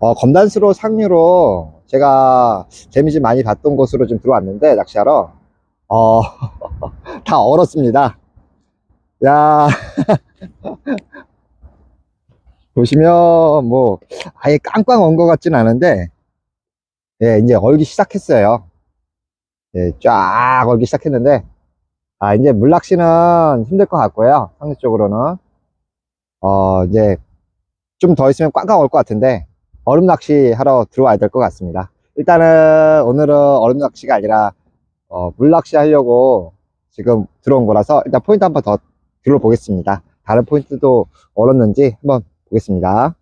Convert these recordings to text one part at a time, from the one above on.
어, 검단수로 상류로 제가 재미지 많이 봤던 곳으로 좀 들어왔는데, 낚시하러. 어, 다 얼었습니다. 야, 보시면 뭐, 아예 깡깡 언것 같진 않은데, 예, 이제 얼기 시작했어요. 예, 쫙 얼기 시작했는데, 아, 이제 물낚시는 힘들 것 같고요. 상류 쪽으로는. 어, 이제 좀 더 있으면 꽝꽝 올 것 같은데, 얼음 낚시 하러 들어와야 될 것 같습니다. 일단은 오늘은 얼음 낚시가 아니라, 어, 물 낚시 하려고 지금 들어온 거라서 일단 포인트 한 번 더 둘러보겠습니다. 다른 포인트도 얼었는지 한번 보겠습니다.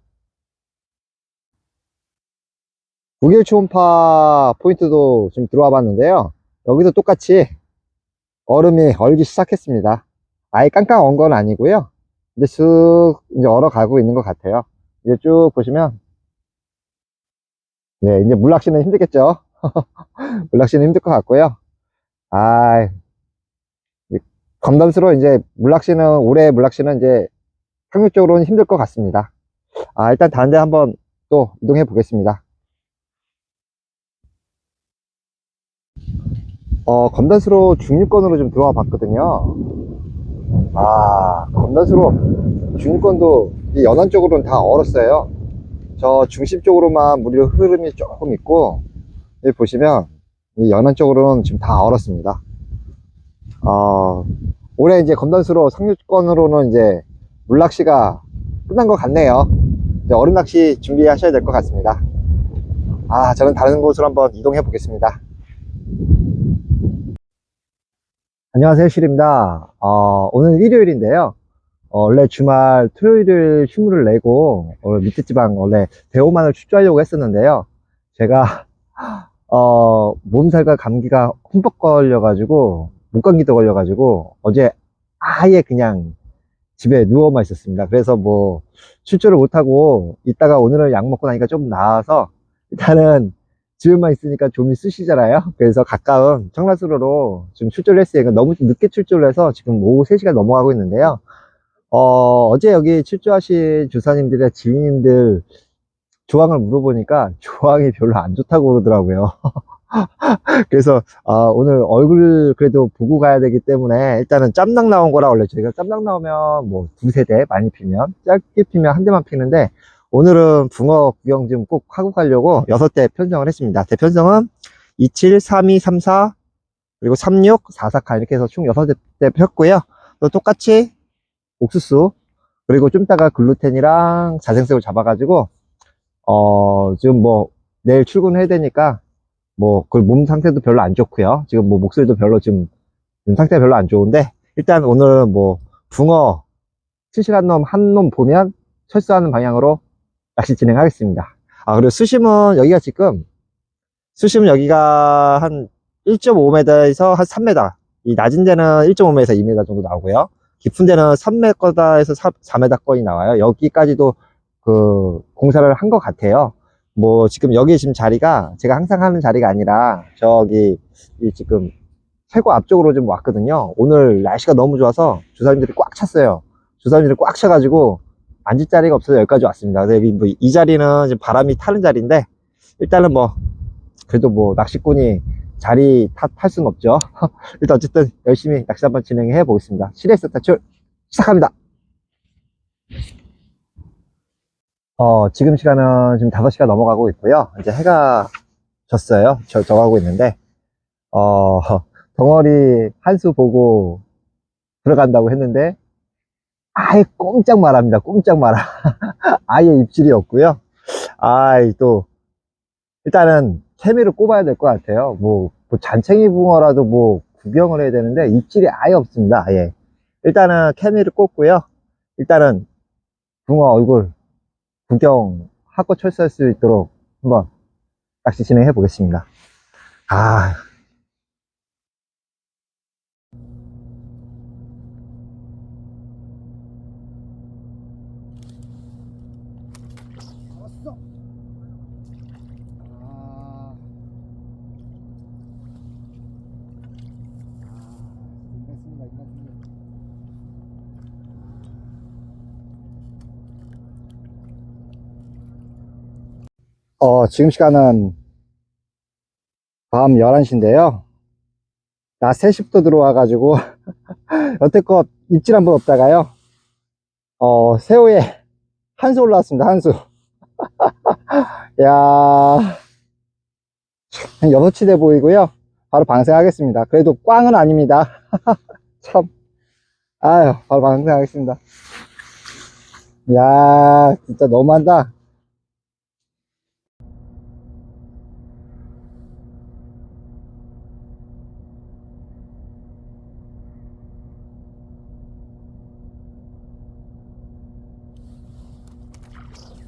9일 초음파 포인트도 지금 들어와 봤는데요. 여기도 똑같이 얼음이 얼기 시작했습니다. 아예 깡깡 언 건 아니고요. 이제 쑥 이제 얼어 가고 있는 것 같아요. 이제 쭉 보시면 네 이제 물낚시는 힘들겠죠. 물낚시는 힘들 것 같고요. 아 검담스러워 이제 물낚시는 올해 물낚시는 이제 상륙적으로는 힘들 것 같습니다. 아 일단 다른 데 한번 또 이동해 보겠습니다. 어 검단수로 중립권으로 좀 들어와 봤거든요. 아 검단수로 중립권도 이 연안 쪽으로는 다 얼었어요. 저 중심 쪽으로만 물이 흐름이 조금 있고 여기 보시면 이 연안 쪽으로는 지금 다 얼었습니다. 어, 올해 이제 검단수로 상류권으로는 이제 물낚시가 끝난 것 같네요. 이제 얼음 낚시 준비하셔야 될 것 같습니다. 아, 저는 다른 곳으로 한번 이동해 보겠습니다. 안녕하세요, 실입니다. 어, 오늘 일요일인데요. 어, 원래 주말 토요일을 휴무를 내고 어, 밑에 지방 원래 대호만을 출조하려고 했었는데요. 제가 어, 몸살과 감기가 흠뻑 걸려가지고 목감기도 걸려가지고 어제 아예 그냥 집에 누워만 있었습니다. 그래서 뭐 출조를 못하고 이따가 오늘은 약 먹고 나니까 좀 나아서 일단은 집에만 있으니까 좀이 쓰시잖아요. 그래서 가까운 청라수로로 지금 출조를 했어요. 너무 늦게 출조를 해서 지금 오후 3시가 넘어가고 있는데요. 어, 어제 여기 출조하신 주사님들의 지인님들 조항을 물어보니까 조항이 별로 안 좋다고 그러더라고요. 그래서 아, 오늘 얼굴 그래도 보고 가야 되기 때문에 일단은 짬낭 나온 거라 원래 저희가 짬낭 나오면 뭐 두세 대 많이 피면 짧게 피면 한 대만 피는데 오늘은 붕어 구경 좀 꼭 하고 가려고 여섯 대 편성을 했습니다. 대편성은 27, 32, 34 그리고 36, 44칸 이렇게 해서 총 여섯 대 폈고요. 또 똑같이 옥수수 그리고 좀 이따가 글루텐이랑 자생색을 잡아가지고 어 지금 뭐 내일 출근해야 되니까 뭐 그 몸 상태도 별로 안 좋고요. 지금 뭐 목소리도 별로 지금 상태가 별로 안 좋은데 일단 오늘은 뭐 붕어 실실한 놈한 놈 보면 철수하는 방향으로 낚시 진행하겠습니다. 아 그리고 수심은 여기가 지금 수심은 여기가 한 1.5m에서 한 3m 이 낮은 데는 1.5m에서 2m 정도 나오고요 깊은 데는 3m에서 4m 거의 나와요. 여기까지도 그 공사를 한 것 같아요. 뭐 지금 여기 지금 자리가 제가 항상 하는 자리가 아니라 저기 이 지금 최고 앞쪽으로 좀 왔거든요. 오늘 날씨가 너무 좋아서 주사님들이 꽉 찼어요. 주사님들이 꽉 차가지고 앉을 자리가 없어서 여기까지 왔습니다. 여기 뭐 이 자리는 바람이 타는 자리인데 일단은 뭐 그래도 뭐 낚시꾼이 자리 탓, 할 수는 없죠. 일단 어쨌든 열심히 낚시 한번 진행해 보겠습니다. 시레스 타출 시작합니다. 어, 지금 시간은 지금 5시가 넘어가고 있고요. 이제 해가 졌어요. 저, 져가고 있는데, 어, 덩어리 한 수 보고 들어간다고 했는데, 아예 꼼짝 말합니다. 꼼짝 말아. 아예 입질이 없고요. 아이, 또, 일단은 케미를 꼽아야 될 것 같아요. 뭐, 뭐 잔챙이 붕어라도 뭐 구경을 해야 되는데 입질이 아예 없습니다. 아예. 일단은 케미를 꼽고요. 일단은 붕어 얼굴 구경하고 철수할 수 있도록 한번 낚시 진행해 보겠습니다. 아. 왔어. 아. 인간습니다, 인간습니다. 어, 지금 시간은 밤 11시인데요. 낮 3시부터 들어와가지고, 여태껏 입질 한 번 없다가요. 어, 새우에 한수 올라왔습니다, 한 수. 야 한 6치 돼 보이고요. 바로 방생하겠습니다. 그래도 꽝은 아닙니다. 참. 아유, 바로 방생하겠습니다. 야 진짜 너무한다.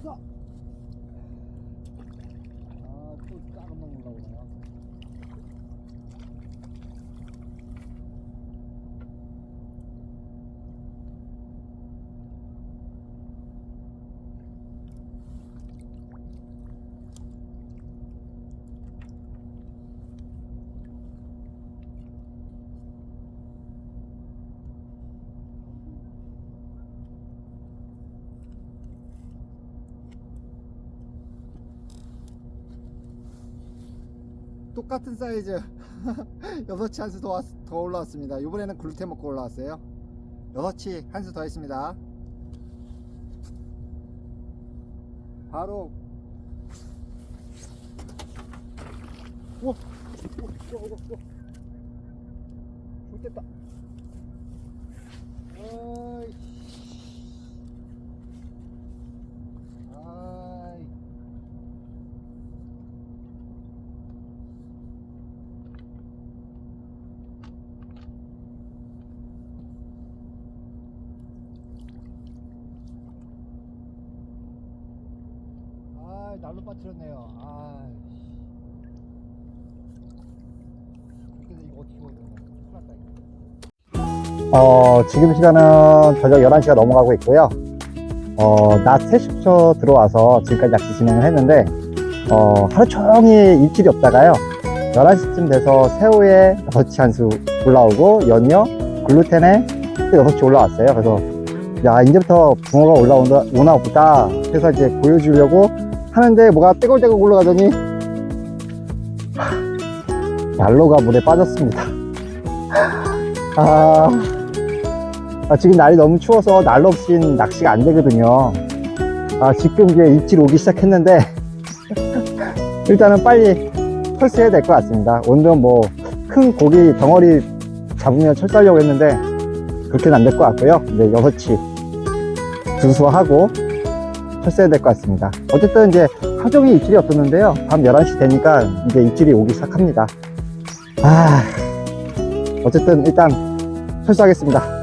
아, 똑같은 사이즈 6치 한 수 더, 더 올라왔습니다 이번에는 글루텐 먹고 올라왔어요 6치 한 수 더 했습니다 바로 오! 오! 오! 오! 오! 좋겠다 아이 아, 날로 빠뜨렸네요. 아, 그래서 이거 어떻게 거야? 큰일 났다, 이거. 어, 지금 시간은 저녁 11시가 넘어가고 있고요. 어, 낮 3시부터 들어와서 지금까지 낚시 진행을 했는데, 어, 하루 종일 입질이 없다가요. 11시쯤 돼서 새우에 6치 한 수 올라오고, 연이어 글루텐에 또 6치 올라왔어요. 그래서, 야, 이제부터 붕어가 올라온다, 오나 보다. 해서 이제 보여주려고 하는데 뭐가 떼굴떼굴 올라가더니 난로가 물에 빠졌습니다. 아, 아, 지금 날이 너무 추워서 난로 없인 낚시가 안 되거든요. 아, 지금 이제 입질 오기 시작했는데 일단은 빨리 철수해야 될 것 같습니다. 오늘은 뭐 큰 고기 덩어리 잡으면 철수하려고 했는데 그렇게는 안 될 것 같고요. 이제 여섯치 두수하고 철수해야 될 것 같습니다. 어쨌든 이제 하루 종일 입질이 없었는데요. 밤 11시 되니까 이제 입질이 오기 시작합니다. 아, 어쨌든 일단 철수하겠습니다.